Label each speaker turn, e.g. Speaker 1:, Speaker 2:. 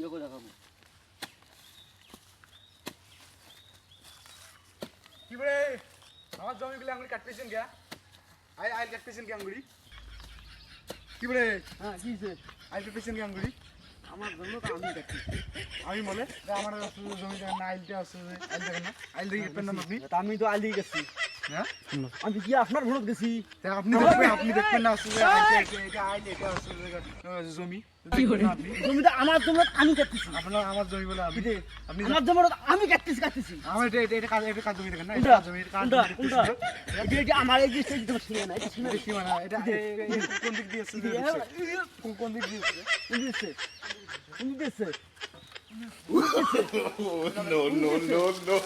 Speaker 1: ইয়ে করে দেখাবো।
Speaker 2: কি বলে? আমার জমিগুলো আঙুলি কাটতেছেন গা আই আইল কাটতেছেন কি আঙ্গুলি কি বলে?
Speaker 1: হ্যাঁ কি
Speaker 2: আইল কাটতেছেন কি আঙ্গুলি
Speaker 1: আমার জন্য তো আমি
Speaker 2: বলে যে আমার জমি না আইলটা আছে আইল দেখেন না আইল দেখে কাটবেন আপনি?
Speaker 1: আমি তো আলি গেছি।
Speaker 2: হ্যাঁ?
Speaker 1: আমি কি আপনার ভোট গেছি?
Speaker 2: আপনি দেখবেন আপনি দেখবেন না আছে এটা- এটা আইল এটা যে, জমি।
Speaker 1: জমিটা আমার জন্য আমি কাটতেছি।
Speaker 2: আপনার আমার জমি বলে আপনি আপনি
Speaker 1: আমার জন্য আমি কাটতেছি কাটতেছি।
Speaker 2: আমার এটা এটা কাজ এটা কাজ জমি দেখেন না? এটা জমি? কাজ
Speaker 1: কোনটা
Speaker 2: জমি
Speaker 1: কোনটা
Speaker 2: দেখতেছেন না?
Speaker 1: এটা এটা আমার এই যে সেই তোমার না এটা ছিল না
Speaker 2: এটা কোন দিক দিয়ে? কোন দিক?
Speaker 1: কোন দিছে
Speaker 3: no, no, no, no.